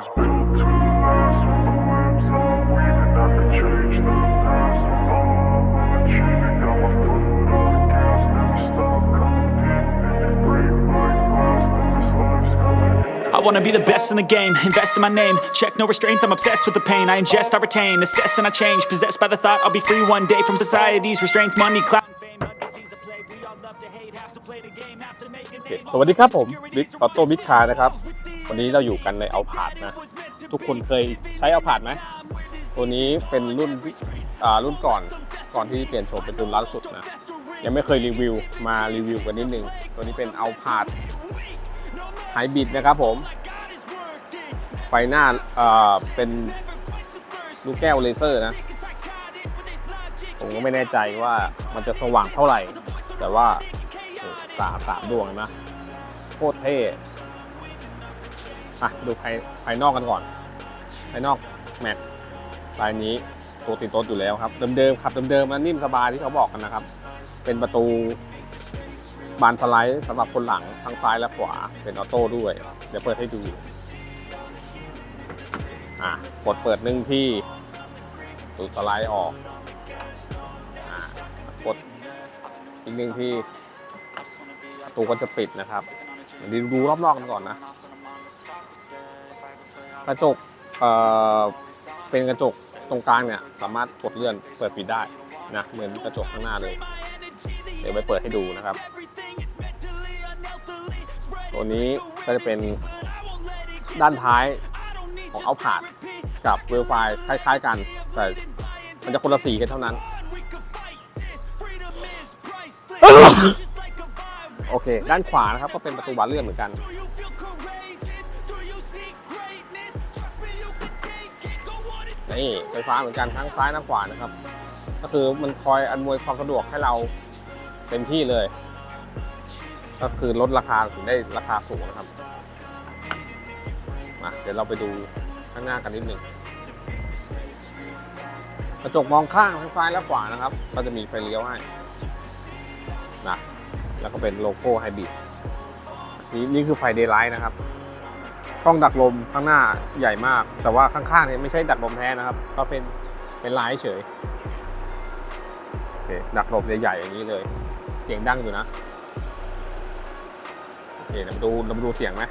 I could change the past with all I will achieve. And got my foot on the gas, never stop competing. If you break like glass, then this life's gonna end. I wanna be the best in the game, invest in my name. Check no restraints, I'm obsessed with the pain. I ingest, I retain, assess and I change. Possessed by the thought I'll be free one day from society's restraints, money, clout, and fame. A disease of plague, we all love to hate, have to play the game, have to make a โอเค name. สวัสดีครับผมบิ๊กออโต้บิ๊กคาร์นะครับ วันนี้เราอยู่กันในเอาผาดนะ ทุกคนเคยใช้เอาผาดไหม ตัวนี้เป็นรุ่นอ่ารุ่นก่อนก่อนที่เปลี่ยนโฉมเป็นรุ่นล่าสุดนะ ยังไม่เคยรีวิวมารีวิวกันนิดนึง ตัวนี้เป็นเอาผาดไฮบริดนะครับผม ไฟหน้าอ่าเป็นลูกแก้วเลเซอร์นะ ผมก็ไม่แน่ใจว่ามันจะสว่างเท่าไหร่ แต่ว่าสามสามดวงนะโคตรเท่ อะดูภายภายนอกกันก่อน ภายนอกแม็กลายนี้ตัวติดรถอยู่แล้วครับ เดิมๆขับเดิมๆนะนิ่มสบายที่เขาบอกกันนะครับ เป็นประตูบานสไลด์สำหรับคนหลังทั้งซ้ายและขวาเป็นออโต้ด้วย เดี๋ยวเปิดให้ดูอะกดเปิดหนึ่งที่ตูสไลด์ออกอะกดอีกหนึ่งที่ประตูก็จะปิดนะครับเดี๋ยวดูรอบนอกกันก่อนนะ กระจกเอ่อเป็นกระจกตรงกลางเนี่ยสามารถกดเลื่อนเปิดปิดได้นะเหมือนกระจกข้างหน้าเลย เดี๋ยวไปเปิดให้ดูนะครับ ตัวนี้ก็จะเป็นด้านท้ายของเอาผาดกับเวลไฟคล้าย ๆ กัน แต่มันจะคนละสีกันเท่านั้น โอเค ด้านขวานะครับก็เป็นประตูบานเลื่อนเหมือนกัน นี่ไฟฟ้าเหมือนกันทั้งซ้ายทั้งขวานะครับ ก็คือมันคอยอำนวยความสะดวกให้เราเต็มที่เลย ก็คือลดราคาถึงได้ราคาสูงนะครับมาเดี๋ยวเราไปดูข้างหน้ากันนิดหนึ่งกระจกมองข้างทั้งซ้ายและขวานะครับ ก็จะมีไฟเลี้ยวให้นะแล้วก็เป็นโลโก้ไฮบริดนี่นี่คือไฟเดย์ไลท์นะครับ ช่องดักลมข้างหน้าใหญ่มาก แต่ว่าข้างๆเนี่ยไม่ใช่ดักลมแท้นะครับ ก็เป็นเป็นลายเฉยดักลมใหญ่ๆอย่างนี้เลย เสียงดังอยู่นะโอเคเราดูเราดูเสียงไหม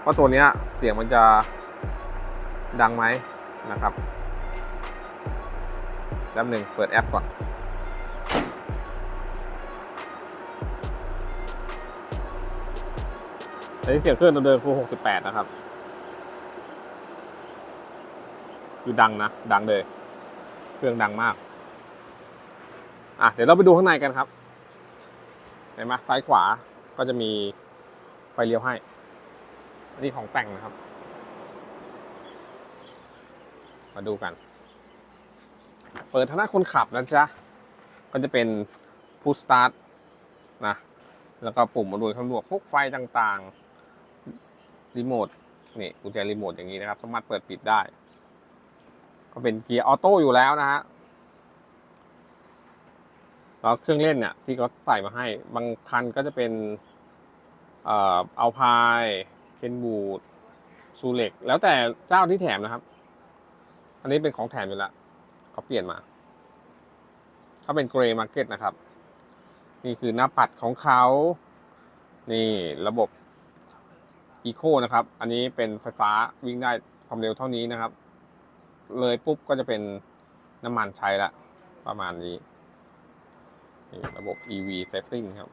เพราตัวเนี้ยเสียงมันจะดังไหมนะครับแป๊บหนึ่งเปิดแอปก่อน อันนี้เสียงเครื่องเดิมๆคือ68 นะครับ คือดังนะ ดังเลย เครื่องดังมาก อะ เดี๋ยวเราไปดูข้างในกันครับ เห็นไหมซ้ายขวาก็จะมีไฟเลี้ยวให้ อันนี้ของแต่งนะครับ มาดูกัน เปิดทางด้านคนขับนะจ๊ะ ก็จะเป็นพุชสตาร์ทนะ แล้วก็ปุ่มอำนวยความสะดวกพวกไฟต่างๆ รีโมทนี่กุญแจรีโมทอย่างนี้นะครับ สามารถเปิดปิดได้ ก็เป็นเกียร์ออโต้อยู่แล้วนะฮะแล้วเครื่องเล่นเนี่ยที่เขาใส่มาให้ บางคันก็จะเป็นเอ่อเอาพายเคนบูดซูเล็ก แล้วแต่เจ้าที่แถมนะครับ อันนี้เป็นของแถมอยู่แล้วเขาเปลี่ยนมาเขาเป็นเกรย์มาร์เก็ตนะครับ นี่คือหน้าปัดของเขา นี่ระบบ Eco นะครับ อันนี้เป็นไฟฟ้าวิ่งได้ความเร็วเท่านี้นะครับ เลยปุ๊บก็จะเป็นน้ำมันใช้ละประมาณนี้นี่ระบบ EV setting ครับ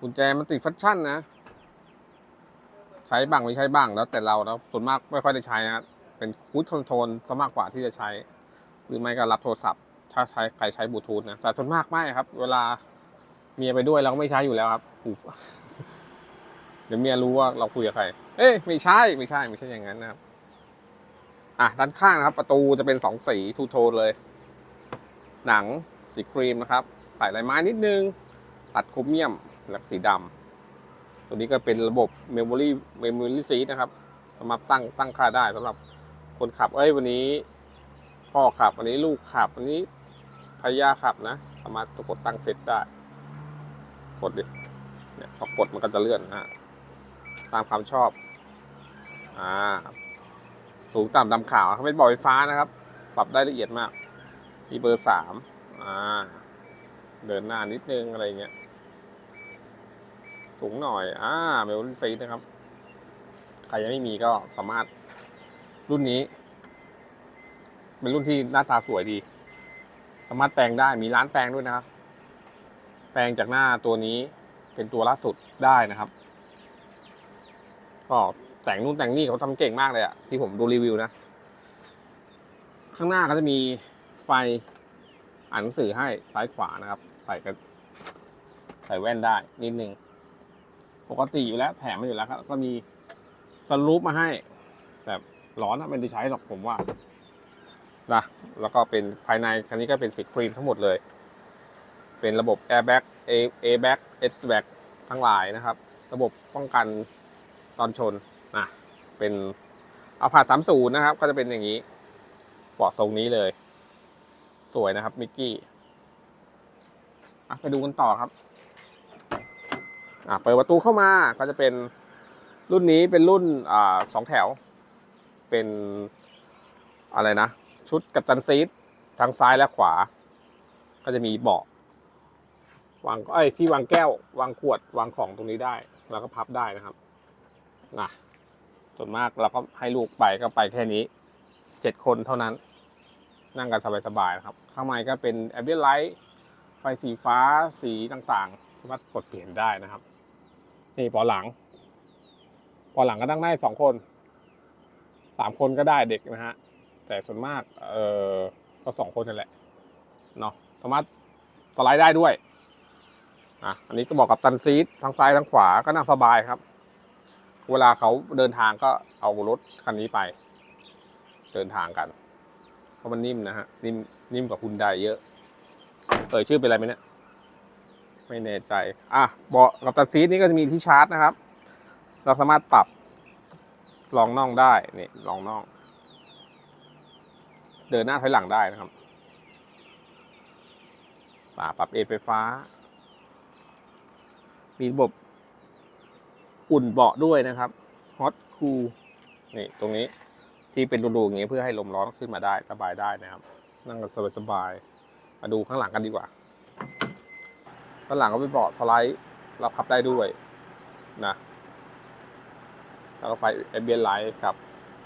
กุญแจมันติดฟังก์ชันนะ ใช้บ้างไม่ใช้บ้างแล้วแต่เราแล้วส่วนมากไม่ค่อยได้ใช้นะเป็นคูดคอนโทรลซะมากกว่าที่จะใช้ หรือไม่ก็รับโทรศัพท์ ถ้าใช้ใครใช้บลูทูธนะแต่ส่วนมากไม่ครับ เวลาเมียไปด้วยเราก็ไม่ใช้อยู่แล้วครับ เดี๋ยวเมียรู้ว่าเราคุยกับใคร เอ้ยไม่ใช่ไม่ใช่ไม่ใช่อย่างนั้นนะครับ อะด้านข้างนะครับ ประตูจะเป็นสองสีทูโทนเลย หนังสีครีมนะครับ ใส่ลายไม้นิดนึง ตัดโครเมียมและสีดำตัวนี้ก็เป็นระบบ Memory Memory Seat นะครับสามารถตั้งตั้งค่าได้สำหรับคนขับ เอ้ยวันนี้ พ่อขับวันนี้ลูกขับวันนี้ภรรยาขับนะ สามารถกดตั้งเซตได้ กดดิเนี่ยพอกดมันก็จะเลื่อนนะฮะ ตามความชอบ อ่า สูงต่ำดำขาวเขาเป็นบาะไฟฟ้านะครับ ปรับได้ละเอียดมาก มีเบอร์สามอ่า เดินหน้านิดนึงอะไรเงี้ย สูงหน่อย อ่าเมลลิซีนะครับ ใครยังไม่มีก็สามารถรุ่นนี้ เป็นรุ่นที่หน้าตาสวยดี สามารถแปลงได้มีร้านแปลงด้วยนะครับ แปลงจากหน้าตัวนี้เป็นตัวล่าสุดได้นะครับ็แต่งนู่นแต่งนี่เขาทำเก่งมากเลยอะที่ผมดูรีวิวนะ ข้างหน้าก็จะมีไฟอ่านหนังสือให้ซ้ายขวานะครับ ใส่กันใส่แว่นได้นิดนึงปกติอยู่แล้วแถมมาอยู่แล้วครับก็มีสลูปมาให้แบบร้อนอะไม่ได้ใช้หรอกผมว่านะแล้วก็เป็นภายในคันนี้ก็เป็นติดครีนทั้งหมดเลย เป็นระบบ airbag A a bag S bag ทั้งหลายนะครับ ระบบป้องกัน ตอนชนนะเป็นเอาผ่าสามศูนย์นะครับ ก็จะเป็นอย่างนี้เบาะทรงนี้เลย สวยนะครับมิกกี้ไปดูกันต่อครับอะเปิดประตูเข้ามาก็จะเป็นรุ่นนี้เป็นรุ่นอสองแถว เป็นอะไรนะ ชุดกับตันซีททางซ้ายและขวา ก็จะมีเบาะวางเอ้ที่วางแก้ว วางขวด วางของตรงนี้ได้ แล้วก็พับได้นะครับ นะส่วนมากเราก็ให้ลูกไปก็ไปแค่นี้เจ็ดคนเท่านั้น นั่งกันสบายๆนะครับ ข้างในก็เป็นแอ b เบียไลท์ไฟสีฟ้าสีต่างๆ สามารถกดเปลี่ยนได้นะครับ นี่ปอหลัง ปอหลังก็นั่งได้สองคนสามคนก็ได้เด็กนะฮะแต่ส่วนมากเออก็สองคนนั่นแหละเนาะสามารถสไลด์ได้ด้วยอะอันนี้ก็บอกกับตันซีททั้งซ้ายทั้งขวาก็นั่งสบายครับ เวลาเขาเดินทางก็เอารถคันนี้ไป เดินทางกัน เพราะมันนิ่มนะฮะ นิ่มนิ่มกว่าคุณได้เยอะ เอ่ยชื่อเป็นอะไรไหมเนี่ย ไม่แน่ใจ อะเบาะกับตัดซีทนี่ก็จะมีที่ชาร์จนะครับ เราสามารถปรับรองน่องได้นี่รองน่อง เดินหน้าถอยหลังได้นะครับอ่าปรับเอนไฟฟ้า มีระบบ อุ่นเบาะด้วยนะครับฮอตคูลนี่ตรงนี้ที่เป็นรูๆอย่างนี้เพื่อให้ลมร้อนขึ้นมาได้ระบายได้นะครับ นั่งกันสบายๆมาดูข้างหลังกันดีกว่า ข้างหลังก็เป็นเบาะสไลด์เราพับได้ด้วยนะแล้วก็ไฟเอเบียนไลท์กับ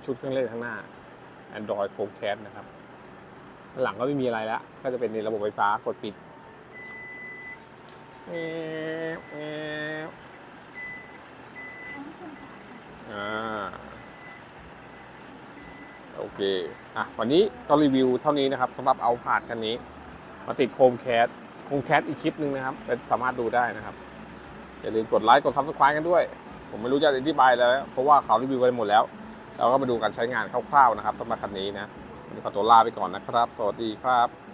ชุดเครื่องเล่นข้างหน้า Android Chromecast นะครับข้างหลังก็ไม่มีอะไรแล้ว ก็จะเป็นในระบบไฟฟ้ากดปิดแอบแอบ อ่าโอเคอะวันนี้ก็รีวิวเท่านี้นะครับสำหรับเอาผาดคันนี้ มาติดโคมแคสโคมแคสอีกคลิปหนึ่งนะครับเป็นสามารถดูได้นะครับ อย่าลืมกดไลค์กดซับสไครต์กันด้วย ผมไม่รู้จะอธิบายแล้ว เพราะว่าเขารีวิวไปหมดแล้ว เราก็มาดูการใช้งานคร่าวๆนะครับสำหรับคันนี้นะวันนี้ขอตัวลาไปก่อนนะครับ สวัสดีครับ